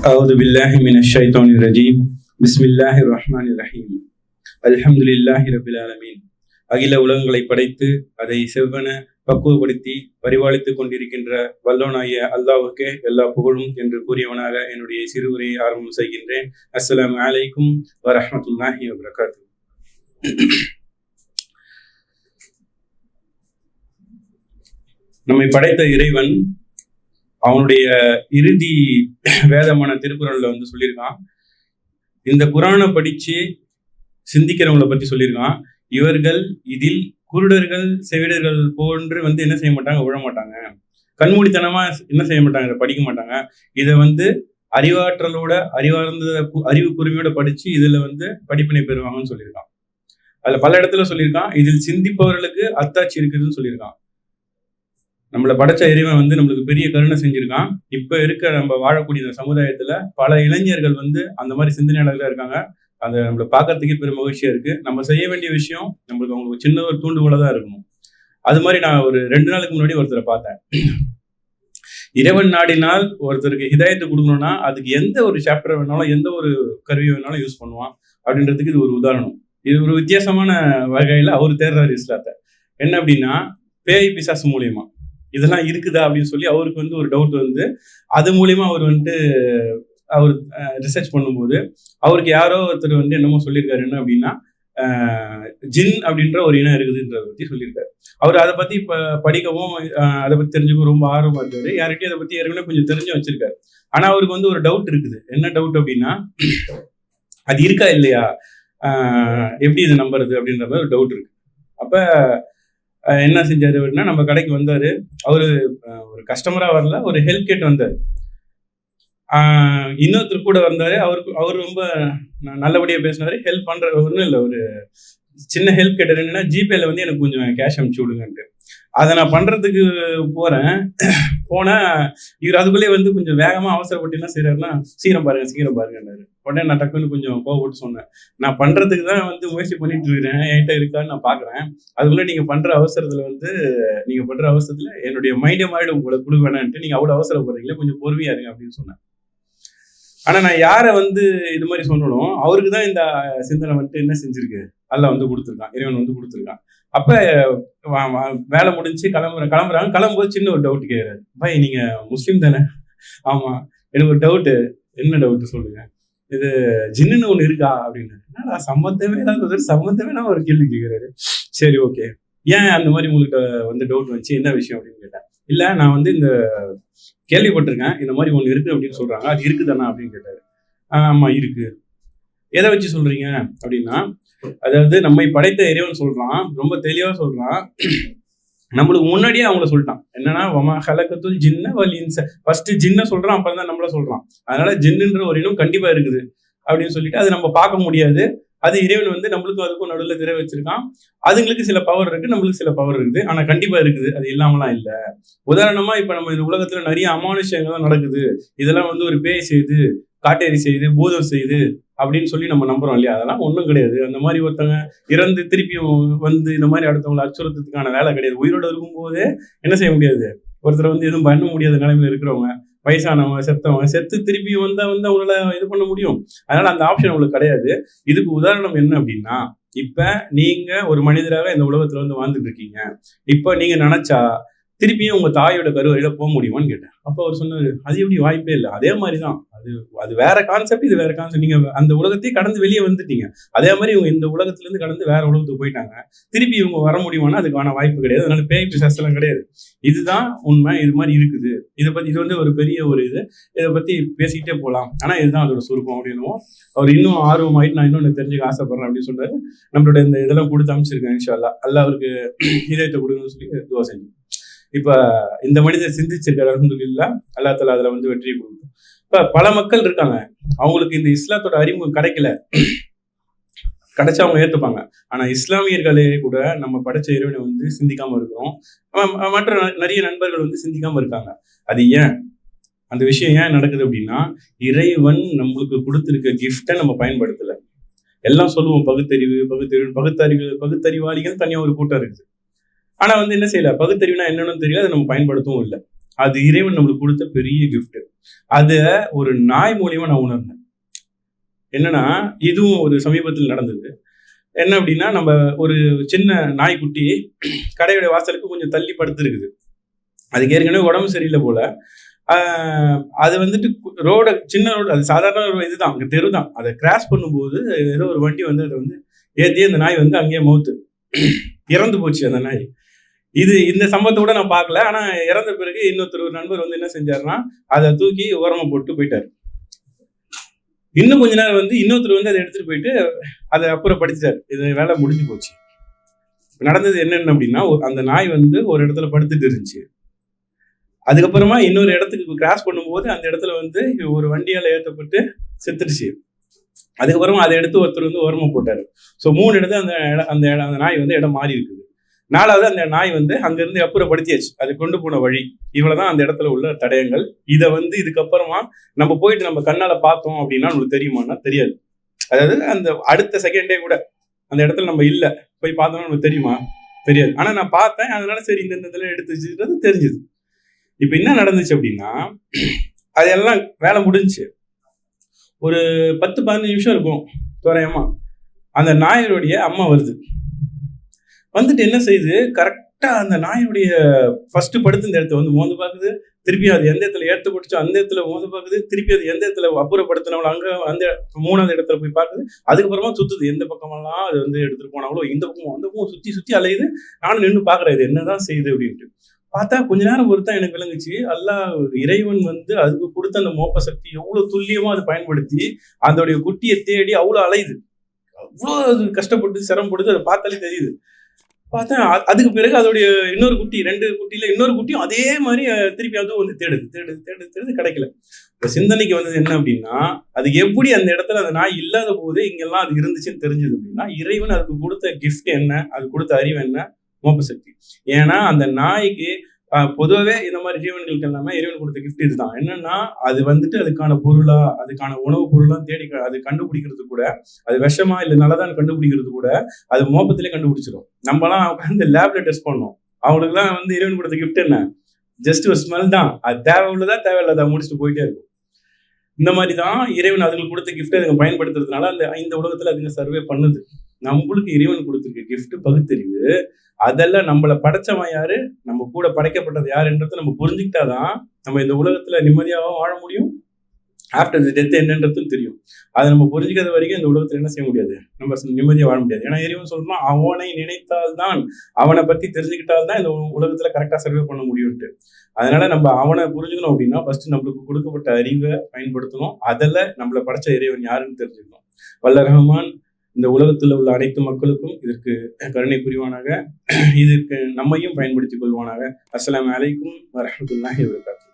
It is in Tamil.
أعوذ بالله من الشيطان الرجيم بسم الله الرحمن الرحيم الحمد لله رب العالمين அகில உலகங்களை படைத்து அதை செவ்வன பக்குவப்படுத்தி பரிபாலித்துக் கொண்டிருக்கின்ற வல்லோனாய அல்லாவுக்கே எல்லா புகழும் என்று கூறியவனாக என்னுடைய சிறு உரையை ஆரம்பம் செய்கின்றேன் அஸ்ஸலாமு அலைக்கும் வரஹ்மத்துல்லாஹி வபரகாத்து நம்மை படைத்த இறைவன் அவனுடைய இறுதி வேதமான திருக்குறள்ல வந்து சொல்லியிருக்கான். இந்த குரானை படிச்சு சிந்திக்கிறவங்கள பத்தி சொல்லியிருக்கான். இவர்கள் இதில் குருடர்கள் செவிடர்கள் போன்று வந்து என்ன செய்ய மாட்டாங்க? விழ மாட்டாங்க. கண்மூடித்தனமா என்ன செய்ய மாட்டாங்க? படிக்க மாட்டாங்க. இதை வந்து அறிவாற்றலோட அறிவார்ந்த அறிவு குருமையோட படிச்சு இதுல வந்து படிப்பினை பெறுவாங்கன்னு சொல்லியிருக்கான். அதுல பல இடத்துல சொல்லியிருக்கான். இதில் சிந்திப்பவர்களுக்கு அத்தாட்சி இருக்குதுன்னு சொல்லியிருக்கான். நம்மளை படைச்ச இறைவன் வந்து நம்மளுக்கு பெரிய கருணை செஞ்சிருக்கான். இப்போ இருக்க நம்ம வாழக்கூடிய இந்த சமுதாயத்தில் பல இளைஞர்கள் வந்து அந்த மாதிரி சிந்தனையாளர்களாக இருக்காங்க. அதை நம்மளை பார்க்கறதுக்கே பெரும் மகிழ்ச்சியாக இருக்குது நம்ம செய்ய வேண்டிய விஷயம் நம்மளுக்கு அவங்களுக்கு சின்ன ஒரு தூண்டுகோலாக தான் இருக்கணும் அது மாதிரி நான் ஒரு ரெண்டு நாளுக்கு முன்னாடி ஒருத்தரை பார்த்தேன். இறைவன் நாடினால் ஒருத்தருக்கு ஹிதாயத்தை கொடுக்கணும்னா அதுக்கு எந்த ஒரு சாப்டர் வேணாலும் எந்த ஒரு கருவி வேணாலும் யூஸ் பண்ணுவான். அப்படின்றதுக்கு இது ஒரு உதாரணம். இது ஒரு வித்தியாசமான வகையில் அவர் தேர்றாரு இஸ்லாத்தை. என்ன அப்படின்னா பேய் பிசாசு மூலியமா. இதெல்லாம் இருக்குதா அப்படின்னு சொல்லி அவருக்கு வந்து ஒரு டவுட் வந்து. அது மூலியமா அவர் வந்துட்டு அவர் ரிசர்ச் பண்ணும்போது அவருக்கு யாரோ ஒருத்தர் வந்து என்னமோ சொல்லியிருக்காரு. என்ன அப்படின்னா ஜின் அப்படின்ற ஒரு இனம் இருக்குதுன்றத பற்றி சொல்லியிருக்காரு. அவர் அதை பற்றி இப்போ படிக்கவும் அதை பற்றி தெரிஞ்சுக்கவும் ரொம்ப ஆர்வமாக இருக்காரு. யார்கிட்டயும் அதை பற்றி ஏற்கனவே கொஞ்சம் தெரிஞ்சு வச்சிருக்காரு. ஆனால் அவருக்கு வந்து ஒரு டவுட் இருக்குது. என்ன டவுட் அப்படின்னா அது இருக்கா இல்லையா? எப்படி இதை நம்புறது அப்படின்ற மாதிரி ஒரு டவுட் இருக்கு. அப்ப என்ன செஞ்சார் அப்படின்னா நம்ம கடைக்கு வந்தார். அவர் ஒரு கஸ்டமராக வரல ஒரு ஹெல்ப் கேட் வந்தார். இன்னொருத்தர் கூட வந்தார். அவருக்கு அவர் ரொம்ப ந- பேசினார். ஹெல்ப் பண்ணுற ஒன்றும் இல்லை ஒரு சின்ன ஹெல்ப் கேட்டார் என்னன்னா ஜிபேல வந்து எனக்கு கொஞ்சம் கேஷ் அனுப்பிச்சு விடுங்கன்ட்டு. அதை நான் பண்ணுறதுக்கு போகிறேன் போனால் இவர் அதுக்குள்ளேயே வந்து கொஞ்சம் வேகமாக அவசரப்பட்டு என்ன சீக்கிரம் பாருங்கள் சீக்கிரம் பாருங்கன்னாரு. உடனே நான் டக்குன்னு கொஞ்சம் கோவப்பட்டு சொன்னேன். நான் பண்றதுக்கு தான் வந்து முயற்சி பண்ணிட்டு இருக்கிறேன். என்கிட்ட இருக்கான்னு நான் பாக்குறேன் அதுக்குள்ள நீங்க பண்ற அவசரத்துல வந்து நீங்க பண்ற அவசரத்துல என்னுடைய மைண்டே மாறிடும். உங்களை கொடுக்க வேணான்ட்டு நீங்க அவ்வளவு அவசரப்படுறீங்களே கொஞ்சம் பொறுமையா இருங்க அப்படின்னு சொன்னேன். ஆனா நான் யாரை வந்து இது மாதிரி சொன்னனும் அவருக்கு தான் இந்த சிந்தனை வந்துட்டு என்ன செஞ்சிருக்கு? அல்லாஹ் வந்து கொடுத்துருக்கான். இறைவன் வந்து கொடுத்துருக்கான். அப்ப வேலை முடிஞ்சு கிளம்புற கிளம்புறாங்க. கிளம்பும்போது சின்ன ஒரு டவுட் கேட்குறாரு பாய் நீங்க முஸ்லீம் தானே? ஆமா. எனக்கு ஒரு டவுட்டு என்ன டவுட் சொல்லுங்க? இது ஜின்னுன்னு ஒண்ணு இருக்கா அப்படின்னு. என்னடா சம்மந்தமே இல்லாத சம்மந்தமே நான் ஒரு கேள்வி கேட்கிறாரு சரி ஓகே ஏன் அந்த மாதிரி உங்களுக்கு வந்து டவுட் வந்துச்சு? என்ன விஷயம் அப்படின்னு கேட்டேன். இல்ல நான் வந்து இந்த கேள்விப்பட்டிருக்கேன். இந்த மாதிரி ஒண்ணு இருக்கு அப்படின்னு சொல்றாங்க. அது இருக்குதானா அப்படின்னு கேட்டாரு. "ஆ, ஆமா இருக்கு. எதை வச்சு சொல்றீங்க அப்படின்னா அதாவது நம்மை படைத்த இறைவன் சொல்றான். ரொம்ப தெளிவா சொல்றான். நம்மளுக்கு முன்னாடியே அவங்கள சொல்லிட்டான். என்னன்னா வமா ஹலக்கத்துல் ஜின்ன வலின்ச ஃபர்ஸ்ட் ஜின்ன சொல்றான் அப்புறம் தான் நம்மள சொல்றான். அதனால ஜின்னுன்ற ஒரு இனம் கண்டிப்பா இருக்குது அப்படின்னு சொல்லிட்டு அது நம்ம பார்க்க முடியாது. அது இறைவன் வந்து நம்மளுக்கும் அதுக்கும் நடுவில் திரை வச்சிருக்கான். அதுங்களுக்கு சில பவர் இருக்கு நம்மளுக்கு சில பவர் இருக்குது. ஆனா கண்டிப்பா இருக்குது அது இல்லாமலாம் இல்லை. உதாரணமா இப்ப நம்ம இந்த உலகத்துல நிறைய அமானுஷங்கள்லாம் நடக்குது. இதெல்லாம் வந்து ஒரு பேய் செய்து காட்டேரி செய்யுது பூதம் செய்யுது அப்படின்னு சொல்லி நம்ம நம்புறோம் இல்லையா? அதெல்லாம் ஒன்றும் கிடையாது. அந்த மாதிரி ஒருத்தவங்க இறந்து திருப்பியும் வந்து இந்த மாதிரி அடுத்தவங்களை அச்சுறுத்தத்துக்கான வேலை கிடையாது. உயிரோட இருக்கும்போதே என்ன செய்ய முடியாது? ஒருத்தர் வந்து எதுவும் பண்ண முடியாத நிலைமையில இருக்கிறவங்க வயசானவங்க செத்தவங்க செத்து திருப்பி வந்தா வந்து அவங்களால இது பண்ண முடியும். அதனால அந்த ஆப்ஷன் உங்களுக்கு கிடையாது. இதுக்கு உதாரணம் என்ன அப்படின்னா இப்ப நீங்க ஒரு மனிதராக இந்த உலகத்துல வந்து வாழ்ந்துட்டு இருக்கீங்க. இப்ப நீங்க நினைச்சா திருப்பியும் உங்கள் தாயோட கருவறையில் போக முடியுமான்னு கேட்டேன். அப்போ அவர் சொன்னார் அது எப்படி வாய்ப்பே இல்லை. அதே மாதிரி தான் அது அது வேற கான்செப்ட் இது வேற கான்செப்ட் நீங்கள் அந்த உலகத்தையே கடந்து வெளியே வந்துட்டீங்க. அதே மாதிரி இவங்க இந்த உலகத்துலேருந்து கடந்து வேற உலகத்துக்கு போயிட்டாங்க. திருப்பி இவங்க வர முடியுமானா அதுக்கான வாய்ப்பு கிடையாது. அதனால பேய் பிசாசெல்லாம் கிடையாது. இதுதான் உண்மை. இது மாதிரி இருக்குது. இதை பற்றி இது வந்து ஒரு பெரிய ஒரு இது. இதை பற்றி பேசிக்கிட்டே போகலாம் ஆனால் இதுதான் அதோட சுருக்கம் அப்படின்னுவோம். அவர் இன்னும் ஆர்வமாயிட்டு நான் இன்னொன்று தெரிஞ்சுக்க ஆசைப்படுறேன் அப்படின்னு சொன்னார் நம்மளோட இந்த இதெல்லாம் கொடுத்து அமைச்சிருக்கேன் இன்ஷா அல்ல அல்லா அவருக்கு இதயத்தை கொடுங்கன்னு சொல்லி துவா செஞ்சு இப்ப இந்த மனிதன் சிந்திச்சிருக்காரு அல்ஹம்துலில்லாஹ் அல்லாஹ் தலா அதுல வந்து வெற்றி கொடுக்கும். இப்ப பல மக்கள் இருக்காங்க. அவங்களுக்கு இந்த இஸ்லாத்தோட அறிமுகம் கிடைக்கல. கிடைச்சா அவங்க ஏத்துப்பாங்க. ஆனா இஸ்லாமியர்களே கூட நம்ம படைச்ச இறைவனை வந்து சிந்திக்காம இருக்கிறோம். மற்ற நிறைய நண்பர்கள் வந்து சிந்திக்காம இருக்காங்க. அது ஏன்? அந்த விஷயம் ஏன் நடக்குது அப்படின்னா இறைவன் நம்மளுக்கு கொடுத்துருக்க கிஃப்டை நம்ம பயன்படுத்தலை. எல்லாம் சொல்லுவோம் பகுத்தறிவு பகுத்தறிவு பகுத்தறிவு பகுத்தறிவாளிகள் தனியாக ஒரு கூட்டம் இருக்குது. ஆனா வந்து என்ன செய்யல? பகுத்தறிவுனா என்னன்னு தெரியல அதை நம்ம பயன்படுத்தவும் இல்லை. அது இறைவன் நம்மளுக்கு கொடுத்த பெரிய கிஃப்ட் அத ஒரு நாய் மூலியமா நான் உணர்ந்தேன். என்னன்னா இதுவும் ஒரு சமீபத்தில் நடந்தது. என்ன அப்படின்னா நம்ம ஒரு சின்ன நாய்க்குட்டி கடையோட வாசலுக்கு கொஞ்சம் தள்ளி படுத்துருக்குது. அதுக்கு ஏற்கனவே உடம்பு சரியில்லை போல. அது வந்துட்டு ரோட சின்ன ரோடு அது சாதாரண ஒரு இதுதான் அங்கே தெரு தான். அதை கிராஸ் பண்ணும்போது ஏதோ ஒரு வண்டி வந்து அதை வந்து ஏற்றி அந்த நாய் வந்து அங்கேயே மவுத்து இறந்து போச்சு அந்த நாய். இது இந்த சம்பவத்தை கூட நான் பார்க்கல. ஆனா இறந்த பிறகு இன்னொருத்தர் ஒரு நண்பர் வந்து என்ன செஞ்சாருன்னா அதை தூக்கி ஓரமா போட்டு போயிட்டாரு. இன்னும் கொஞ்ச நேரம் வந்து இன்னொருத்தர் வந்து அதை எடுத்துட்டு போயிட்டு அதை அப்புறப்படுத்திட்டாரு இது வேலை முடிஞ்சு போச்சு. நடந்தது என்னென்ன அப்படின்னா ஒரு- அந்த நாய் வந்து ஒரு இடத்துல படுத்துட்டு இருந்துச்சு. அதுக்கப்புறமா இன்னொரு இடத்துக்கு கிராஸ் பண்ணும்போது அந்த இடத்துல வந்து ஒரு வண்டியால் ஏற்றப்பட்டு செத்துடுச்சு. அதுக்கப்புறமா அதை எடுத்து ஒருத்தர் வந்து ஓரமா போட்டார். ஸோ மூணு இடத்துல அந்த இடம் அந்த அந்த நாய் வந்து இடம் மாறி இருக்குது. நாலாவது அந்த நாய் வந்து அங்கிருந்து அப்புறப்படுத்தியாச்சு. அது கொண்டு போன வழி. இவ்வளவுதான் அந்த இடத்துல உள்ள தடயங்கள். இதை வந்து இதுக்கப்புறமா நம்ம போயிட்டு நம்ம கண்ணால பார்த்தோம் அப்படின்னா உங்களுக்கு தெரியுமான்னா தெரியாது. அதாவது அந்த அடுத்த செகண்டே கூட அந்த இடத்துல நம்ம இல்லை போய் பார்த்தோம்னா நமக்கு தெரியுமா? தெரியாது. ஆனா நான் பார்த்தேன் அதனால சரி இந்த இடத்துல எடுத்து வச்சுக்கிறது தெரிஞ்சுது. இப்போ என்ன நடந்துச்சு அப்படின்னா அதெல்லாம் வேலை முடிஞ்சு ஒரு பத்து பதினஞ்சு நிமிஷம் இருக்கும் தோராயமா. அந்த நாயருடைய அம்மா வருது. வந்துட்டு என்ன செய்யுது? கரெக்டாக அந்த நாயுடைய ஃபர்ஸ்ட் படுத்து இந்த இடத்த வந்து மோந்து பார்க்குது திருப்பி அது எந்த இடத்துல ஏற்று போட்டுச்சோ அந்த இடத்துல மோந்து பார்க்குது திருப்பி அது எந்த இடத்துல அப்புறப்படுத்தினவளோ அங்கே அந்த மூணாவது இடத்துல போய் பார்க்குது அதுக்கப்புறமா சுற்றுது எந்த பக்கமெல்லாம் அது வந்து எடுத்துகிட்டு போனாங்களோ இந்த பக்கம் அந்த பக்கம் சுற்றி சுற்றி அலையுது. நானும் நின்று பார்க்குறேன் இது என்னதான் செய்யுது அப்படின்ட்டு. பார்த்தா கொஞ்ச நேரம் பொறுத்தா எனக்கு விளங்குச்சு. எல்லா இறைவன் வந்து அதுக்கு கொடுத்த அந்த மோப்ப சக்தி எவ்வளோ துல்லியமாக அதை பயன்படுத்தி அதோடைய குட்டியை தேடி அவ்வளோ அலையுது. அவ்வளோ அது கஷ்டப்பட்டு சிரமப்படுது அதை பார்த்தாலே தெரியுது. பார்த்தா அதுக்கு பிறகு அதோடைய இன்னொரு குட்டி ரெண்டு குட்டியில இன்னொரு குட்டியும் அதே மாதிரி திருப்பி அதுவும் வந்து தேடுது தேடுது தேடுது தேடுது கிடைக்கல. இந்த சிந்தனைக்கு வந்தது என்ன அப்படின்னா அது எப்படி அந்த இடத்துல அந்த நாய் இல்லாத போது இங்கெல்லாம் அது இருந்துச்சுன்னு தெரிஞ்சது அப்படின்னா இறைவன் அதுக்கு கொடுத்த கிஃப்ட் என்ன அது கொடுத்த அறிவு என்ன? மோப்ப சக்தி ஏன்னா அந்த நாய்க்கு பொதுவாகவே இந்த மாதிரி ஜீவன்களுக்கு எல்லாமே இறைவன் கொடுத்த கிஃப்ட் இதுதான். என்னன்னா அது வந்துட்டு அதுக்கான பொருளா அதுக்கான உணவு பொருளா தேடி க- அது கண்டுபிடிக்கிறது கூட அது விஷமா இல்லை நல்லதான் கண்டுபிடிக்கிறது கூட அது மோப்பத்திலே கண்டுபிடிச்சிடும் நம்மலாம் உட்காந்து லேப்ல டெஸ்ட் பண்ணோம் அவங்களுக்குலாம் வந்து இறைவன் கொடுத்த கிஃப்ட் என்ன? ஜஸ்ட் ஒரு ஸ்மெல் தான். அது தேவை உள்ளதா தேவையில்லாத முடிச்சுட்டு போயிட்டே இருக்கும். இந்த மாதிரி தான் இறைவன் அதுங்களுக்கு கொடுத்த கிஃப்ட் அதுங்க பயன்படுத்துறதுனால அந்த இந்த உலகத்துல அதுங்க சர்வே பண்ணுது. நம்மளுக்கு இறைவன் கொடுத்துருக்க கிஃப்ட் பகுத்தறிவு அதெல்லாம் நம்மளை படைச்சவன் யாரு? நம்ம கூட படைக்கப்பட்டது யாருன்றதை நம்ம புரிஞ்சுக்கிட்டாதான் நம்ம இந்த உலகத்துல நிம்மதியாகவும் வாழ முடியும். ஆஃப்டர் தி டெத் என்னன்றதும் தெரியும். அதை நம்ம புரிஞ்சுக்காத வரைக்கும் இந்த உலகத்தில் என்ன செய்ய முடியாது? நம்ம நிம்மதியாக வாழ முடியாது. ஏன்னா இறைவன் சொல்லணும் அவனை நினைத்தால்தான் அவனை பத்தி தெரிஞ்சுக்கிட்டால்தான் இந்த உலகத்தில் கரெக்டாக சர்வே பண்ண முடியும்ட்டு அதனால நம்ம அவனை புரிஞ்சுக்கணும் அப்படின்னா ஃபர்ஸ்ட் நம்மளுக்கு கொடுக்கப்பட்ட அறிவை பயன்படுத்தணும். அதில் நம்மளை படைச்ச இறைவன் யாருன்னு தெரிஞ்சுக்கணும். வல்ல ரஹ்மான் இந்த உலகத்தில் உள்ள அனைத்து மக்களுக்கும் இதற்கு கருணை புரிவானாக. இதற்கு நம்மையும் பயன்படுத்திக் கொள்வானாக. அஸ்ஸலாமு அலைக்கும் வரமத்துல்லாஹி வரகாத்து